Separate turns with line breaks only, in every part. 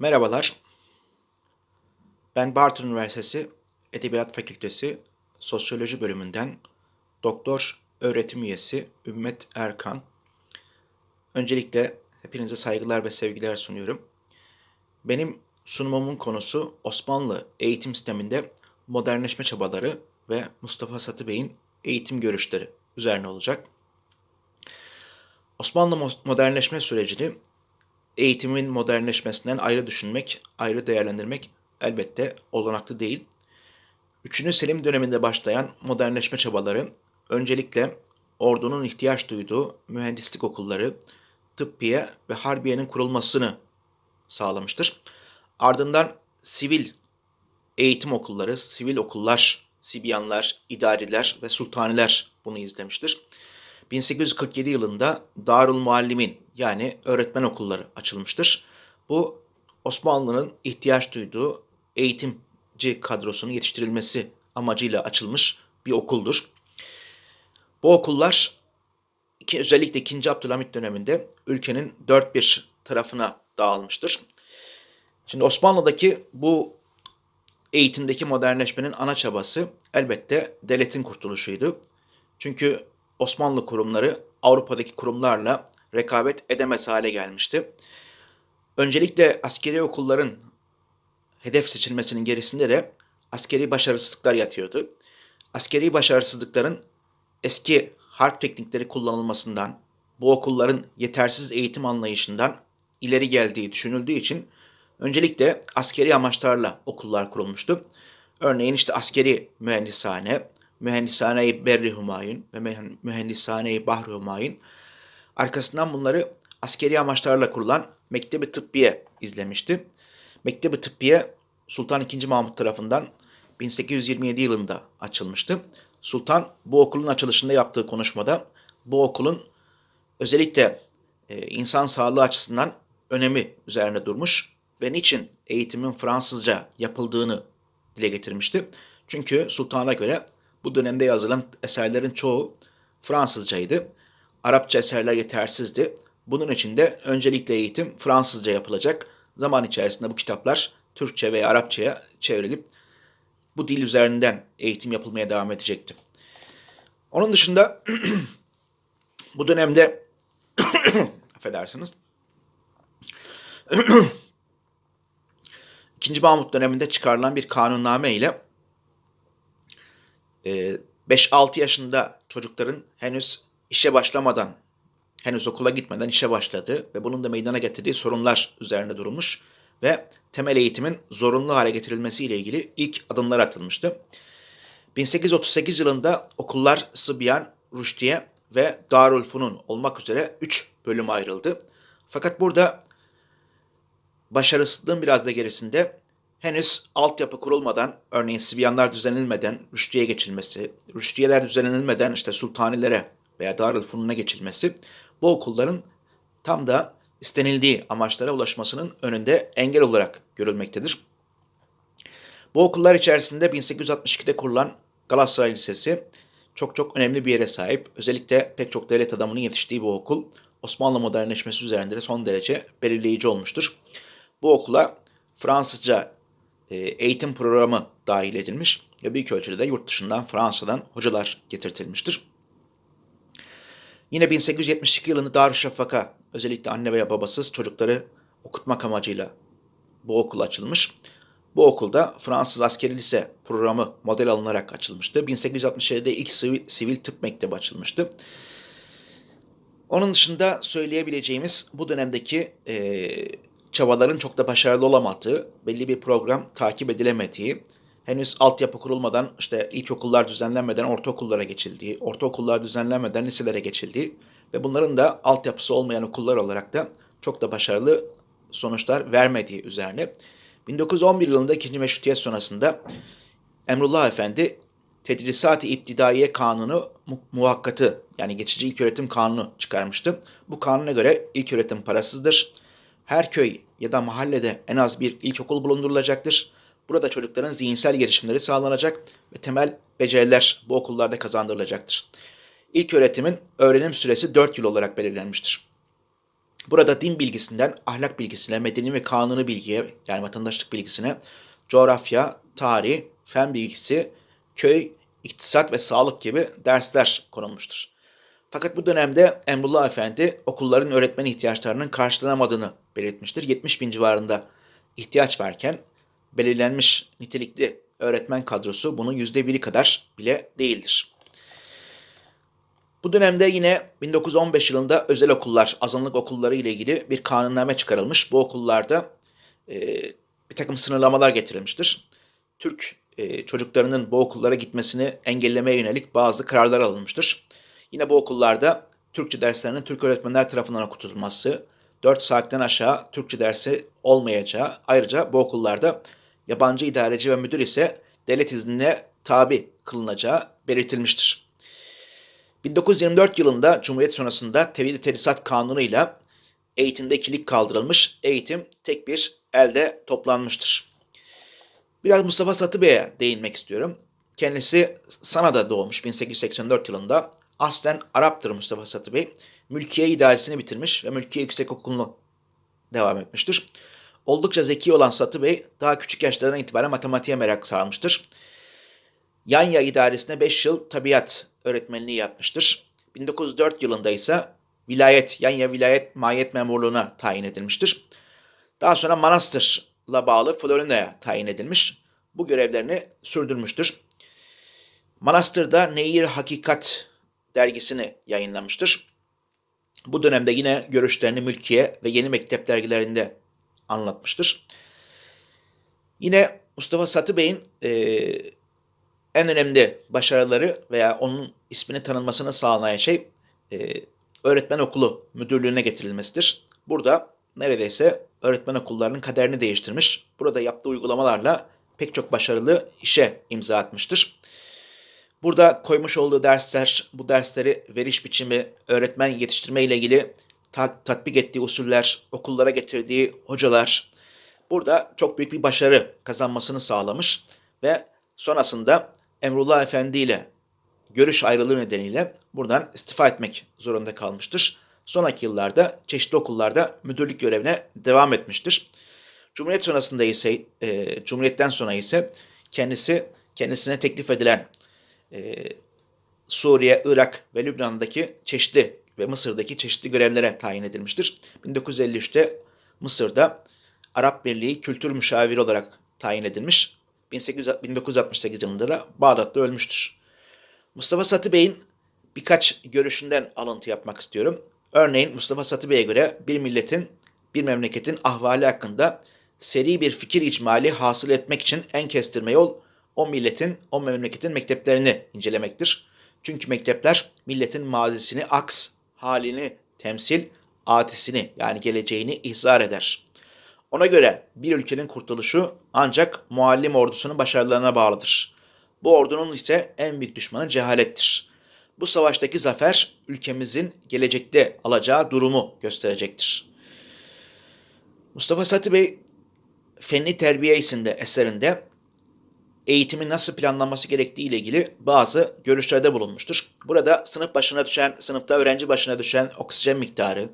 Merhabalar. Ben Bartın Üniversitesi Edebiyat Fakültesi Sosyoloji bölümünden Doktor Öğretim Üyesi Ümmet Erkan. Öncelikle hepinize saygılar ve sevgiler sunuyorum. Benim sunumumun konusu Osmanlı eğitim sisteminde modernleşme çabaları ve Mustafa Satı Bey'in eğitim görüşleri üzerine olacak. Osmanlı modernleşme sürecini eğitimin modernleşmesinden ayrı düşünmek, ayrı değerlendirmek elbette olanaklı değil. Üçüncü Selim döneminde başlayan modernleşme çabaları öncelikle ordunun ihtiyaç duyduğu mühendislik okulları, tıbbiye ve harbiyenin kurulmasını sağlamıştır. Ardından sivil eğitim okulları, sivil okullar, Sibyanlar, idariler ve sultaniler bunu izlemiştir. 1847 yılında Darul Muallimin yani öğretmen okulları açılmıştır. Bu Osmanlı'nın ihtiyaç duyduğu eğitimci kadrosunun yetiştirilmesi amacıyla açılmış bir okuldur. Bu okullar özellikle 2. Abdülhamit döneminde ülkenin dört bir tarafına dağılmıştır. Şimdi Osmanlı'daki bu eğitimdeki modernleşmenin ana çabası elbette devletin kurtuluşuydu. Çünkü Osmanlı kurumları Avrupa'daki kurumlarla rekabet edemez hale gelmişti. Öncelikle askeri okulların hedef seçilmesinin gerisinde de askeri başarısızlıklar yatıyordu. Askeri başarısızlıkların eski harp teknikleri kullanılmasından, bu okulların yetersiz eğitim anlayışından ileri geldiği düşünüldüğü için öncelikle askeri amaçlarla okullar kurulmuştu. Örneğin işte askeri mühendishane, Mühendishane-i Berri Humayun ve Mühendishane-i Bahri Humayun. Arkasından bunları askeri amaçlarla kurulan Mektebi Tıbbiye izlemişti. Mektebi Tıbbiye Sultan II. Mahmut tarafından 1827 yılında açılmıştı. Sultan bu okulun açılışında yaptığı konuşmada bu okulun özellikle e, insan sağlığı açısından önemi üzerine durmuş ve niçin eğitimin Fransızca yapıldığını dile getirmişti. Çünkü sultana göre bu dönemde yazılan eserlerin çoğu Fransızcaydı. Arapça eserler yetersizdi. Bunun için de öncelikle eğitim Fransızca yapılacak. Zaman içerisinde bu kitaplar Türkçe veya Arapçaya çevrilip bu dil üzerinden eğitim yapılmaya devam edecekti. Onun dışında bu dönemde affedersiniz İkinci Mahmut döneminde çıkarılan bir kanunname ile 5-6 ee, yaşında çocukların henüz işe başlamadan, henüz okula gitmeden işe başladığı ve bunun da meydana getirdiği sorunlar üzerine durulmuş ve temel eğitimin zorunlu hale getirilmesi ile ilgili ilk adımlar atılmıştı. 1838 yılında okullar Sıbyan, Rüştiye ve Darülfunun olmak üzere 3 bölüm ayrıldı. Fakat burada başarısızlığın biraz da gerisinde henüz altyapı kurulmadan, örneğin Sibyanlar düzenlenmeden Rüştiye geçilmesi, Rüştiyeler düzenlenmeden işte Sultanilere veya Darülfunun'a geçilmesi bu okulların tam da istenildiği amaçlara ulaşmasının önünde engel olarak görülmektedir. Bu okullar içerisinde 1862'de kurulan Galatasaray Lisesi çok çok önemli bir yere sahip. Özellikle pek çok devlet adamının yetiştiği bu okul Osmanlı modernleşmesi üzerinde de son derece belirleyici olmuştur. Bu okula Fransızca e, eğitim programı dahil edilmiş ve büyük ölçüde de yurt dışından Fransa'dan hocalar getirtilmiştir. Yine 1872 yılında Darüşşafaka özellikle anne veya babasız çocukları okutmak amacıyla bu okul açılmış. Bu okulda Fransız askeri lise programı model alınarak açılmıştı. 1867'de ilk sivil, sivil tıp mektebi açılmıştı. Onun dışında söyleyebileceğimiz bu dönemdeki e, çabaların çok da başarılı olamadığı, belli bir program takip edilemediği, henüz altyapı kurulmadan işte ilkokullar düzenlenmeden ortaokullara geçildiği, ortaokullar düzenlenmeden liselere geçildiği ve bunların da altyapısı olmayan okullar olarak da çok da başarılı sonuçlar vermediği üzerine 1911 yılında 2. Meşrutiyet sonrasında Emrullah Efendi Tedrisat-ı İptidaiye Kanunu muhakkatı yani geçici ilköğretim kanunu çıkarmıştı. Bu kanuna göre ilköğretim parasızdır her köy ya da mahallede en az bir ilkokul bulundurulacaktır. Burada çocukların zihinsel gelişimleri sağlanacak ve temel beceriler bu okullarda kazandırılacaktır. İlk öğretimin öğrenim süresi 4 yıl olarak belirlenmiştir. Burada din bilgisinden ahlak bilgisine, medeni ve kanunu bilgiye yani vatandaşlık bilgisine, coğrafya, tarih, fen bilgisi, köy, iktisat ve sağlık gibi dersler konulmuştur. Fakat bu dönemde Emrullah Efendi okulların öğretmen ihtiyaçlarının karşılanamadığını belirtmiştir. 70 bin civarında ihtiyaç varken belirlenmiş nitelikli öğretmen kadrosu bunun yüzde biri kadar bile değildir. Bu dönemde yine 1915 yılında özel okullar, azınlık okulları ile ilgili bir kanunname çıkarılmış. Bu okullarda e, bir takım sınırlamalar getirilmiştir. Türk e, çocuklarının bu okullara gitmesini engellemeye yönelik bazı kararlar alınmıştır. Yine bu okullarda Türkçe derslerinin Türk öğretmenler tarafından okutulması, 4 saatten aşağı Türkçe dersi olmayacağı, ayrıca bu okullarda yabancı idareci ve müdür ise devlet iznine tabi kılınacağı belirtilmiştir. 1924 yılında Cumhuriyet sonrasında Tevhid-i Tedrisat Kanunu ile eğitimde ikilik kaldırılmış, eğitim tek bir elde toplanmıştır. Biraz Mustafa Satı değinmek istiyorum. Kendisi Sana'da doğmuş 1884 yılında. Aslen Arap'tır Mustafa Satı. Mülkiye idaresini bitirmiş ve Mülkiye Yüksek Okulu'nu devam etmiştir. Oldukça zeki olan Satı Bey daha küçük yaşlardan itibaren matematiğe merak sarmıştır. Yanya idaresine 5 yıl tabiat öğretmenliği yapmıştır. 1904 yılında ise vilayet, Yanya vilayet mahiyet memurluğuna tayin edilmiştir. Daha sonra Manastır'la bağlı Florina'ya tayin edilmiş. Bu görevlerini sürdürmüştür. Manastır'da Nehir Hakikat dergisini yayınlamıştır. Bu dönemde yine görüşlerini Mülkiye ve Yeni Mektep dergilerinde anlatmıştır. Yine Mustafa Satı Bey'in e, en önemli başarıları veya onun ismini tanınmasını sağlayan şey e, öğretmen okulu müdürlüğüne getirilmesidir. Burada neredeyse öğretmen okullarının kaderini değiştirmiş. Burada yaptığı uygulamalarla pek çok başarılı işe imza atmıştır. Burada koymuş olduğu dersler, bu dersleri veriş biçimi, öğretmen yetiştirme ile ilgili ta- tatbik ettiği usuller, okullara getirdiği hocalar burada çok büyük bir başarı kazanmasını sağlamış ve sonrasında Emrullah Efendi ile görüş ayrılığı nedeniyle buradan istifa etmek zorunda kalmıştır. Sonraki yıllarda çeşitli okullarda müdürlük görevine devam etmiştir. Cumhuriyet sonrasında ise, e, Cumhuriyet'ten sonra ise kendisi kendisine teklif edilen e, Suriye, Irak ve Lübnan'daki çeşitli ve Mısır'daki çeşitli görevlere tayin edilmiştir. 1953'te Mısır'da Arap Birliği Kültür Müşaviri olarak tayin edilmiş. 1968 yılında da Bağdat'ta ölmüştür. Mustafa Satı Bey'in birkaç görüşünden alıntı yapmak istiyorum. Örneğin Mustafa Satı Bey'e göre bir milletin, bir memleketin ahvali hakkında seri bir fikir icmali hasıl etmek için en kestirme yol o milletin, o memleketin mekteplerini incelemektir. Çünkü mektepler milletin mazisini aks, halini temsil, atisini yani geleceğini ihzar eder. Ona göre bir ülkenin kurtuluşu ancak muallim ordusunun başarılarına bağlıdır. Bu ordunun ise en büyük düşmanı cehalettir. Bu savaştaki zafer ülkemizin gelecekte alacağı durumu gösterecektir. Mustafa Sati Bey Fenli Terbiye isimli eserinde eğitimin nasıl planlanması gerektiği ile ilgili bazı görüşlerde bulunmuştur. Burada sınıf başına düşen, sınıfta öğrenci başına düşen oksijen miktarı,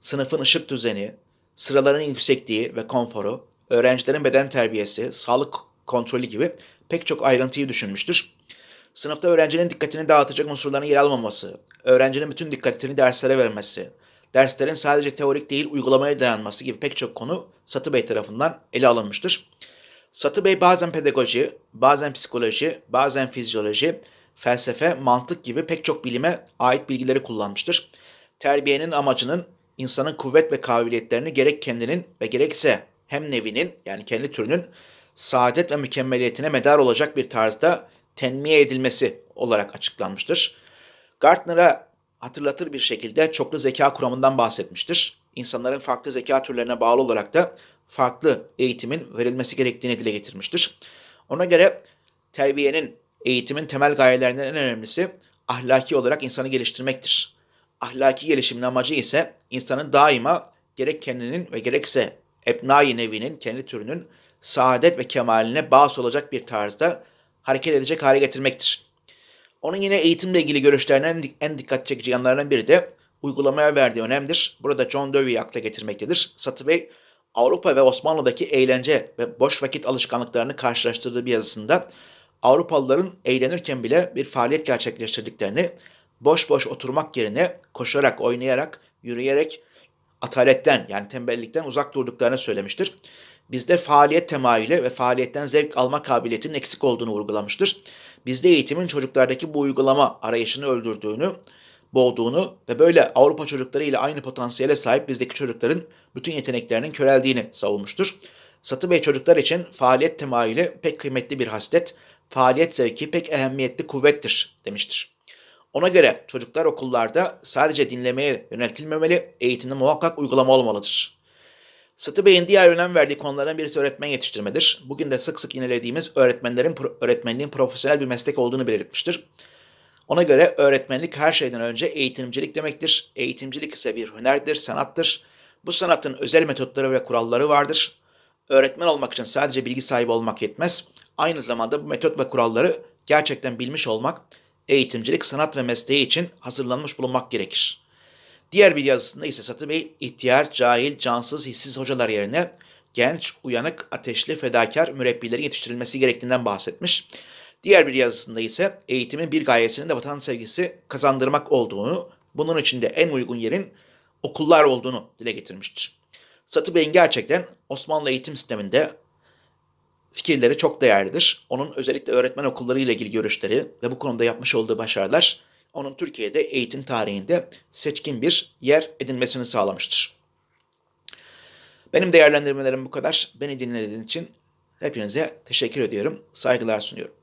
sınıfın ışık düzeni, sıraların yüksekliği ve konforu, öğrencilerin beden terbiyesi, sağlık kontrolü gibi pek çok ayrıntıyı düşünmüştür. Sınıfta öğrencinin dikkatini dağıtacak unsurların yer almaması, öğrencinin bütün dikkatini derslere vermesi, derslerin sadece teorik değil uygulamaya dayanması gibi pek çok konu Satı Bey tarafından ele alınmıştır. Satı Bey bazen pedagoji, bazen psikoloji, bazen fizyoloji, felsefe, mantık gibi pek çok bilime ait bilgileri kullanmıştır. Terbiyenin amacının insanın kuvvet ve kabiliyetlerini gerek kendinin ve gerekse hem nevinin yani kendi türünün saadet ve mükemmeliyetine medar olacak bir tarzda tenmiye edilmesi olarak açıklanmıştır. Gartner'a hatırlatır bir şekilde çoklu zeka kuramından bahsetmiştir. İnsanların farklı zeka türlerine bağlı olarak da farklı eğitimin verilmesi gerektiğini dile getirmiştir. Ona göre terbiyenin, eğitimin temel gayelerinden en önemlisi ahlaki olarak insanı geliştirmektir. Ahlaki gelişimin amacı ise insanın daima gerek kendinin ve gerekse ebnai nevinin, kendi türünün saadet ve kemaline bağlı olacak bir tarzda hareket edecek hale getirmektir. Onun yine eğitimle ilgili görüşlerinden en dikkat çekici yanlarından biri de uygulamaya verdiği önemdir. Burada John Dewey'i akla getirmektedir. Satı Bey Avrupa ve Osmanlı'daki eğlence ve boş vakit alışkanlıklarını karşılaştırdığı bir yazısında Avrupalıların eğlenirken bile bir faaliyet gerçekleştirdiklerini, boş boş oturmak yerine koşarak, oynayarak, yürüyerek ataletten yani tembellikten uzak durduklarını söylemiştir. Bizde faaliyet temayülü ve faaliyetten zevk alma kabiliyetinin eksik olduğunu vurgulamıştır. Bizde eğitimin çocuklardaki bu uygulama arayışını öldürdüğünü, boğduğunu ve böyle Avrupa çocukları ile aynı potansiyele sahip bizdeki çocukların bütün yeteneklerinin köreldiğini savunmuştur. Satı Bey çocuklar için faaliyet temayülü pek kıymetli bir haslet, faaliyet zevki pek ehemmiyetli kuvvettir demiştir. Ona göre çocuklar okullarda sadece dinlemeye yöneltilmemeli, eğitimde muhakkak uygulama olmalıdır. Satı Bey'in diğer önem verdiği konulardan birisi öğretmen yetiştirmedir. Bugün de sık sık inelediğimiz öğretmenlerin öğretmenliğin profesyonel bir meslek olduğunu belirtmiştir. Ona göre öğretmenlik her şeyden önce eğitimcilik demektir. Eğitimcilik ise bir hünerdir, sanattır. Bu sanatın özel metotları ve kuralları vardır. Öğretmen olmak için sadece bilgi sahibi olmak yetmez. Aynı zamanda bu metot ve kuralları gerçekten bilmiş olmak, eğitimcilik, sanat ve mesleği için hazırlanmış bulunmak gerekir. Diğer bir yazısında ise Satı Bey, ihtiyar, cahil, cansız, hissiz hocalar yerine genç, uyanık, ateşli, fedakar mürebbilerin yetiştirilmesi gerektiğinden bahsetmiş. Diğer bir yazısında ise eğitimin bir gayesinin de vatan sevgisi kazandırmak olduğunu, bunun için de en uygun yerin okullar olduğunu dile getirmiştir. Satı Bey'in gerçekten Osmanlı eğitim sisteminde fikirleri çok değerlidir. Onun özellikle öğretmen okulları ile ilgili görüşleri ve bu konuda yapmış olduğu başarılar onun Türkiye'de eğitim tarihinde seçkin bir yer edinmesini sağlamıştır. Benim değerlendirmelerim bu kadar. Beni dinlediğiniz için hepinize teşekkür ediyorum. Saygılar sunuyorum.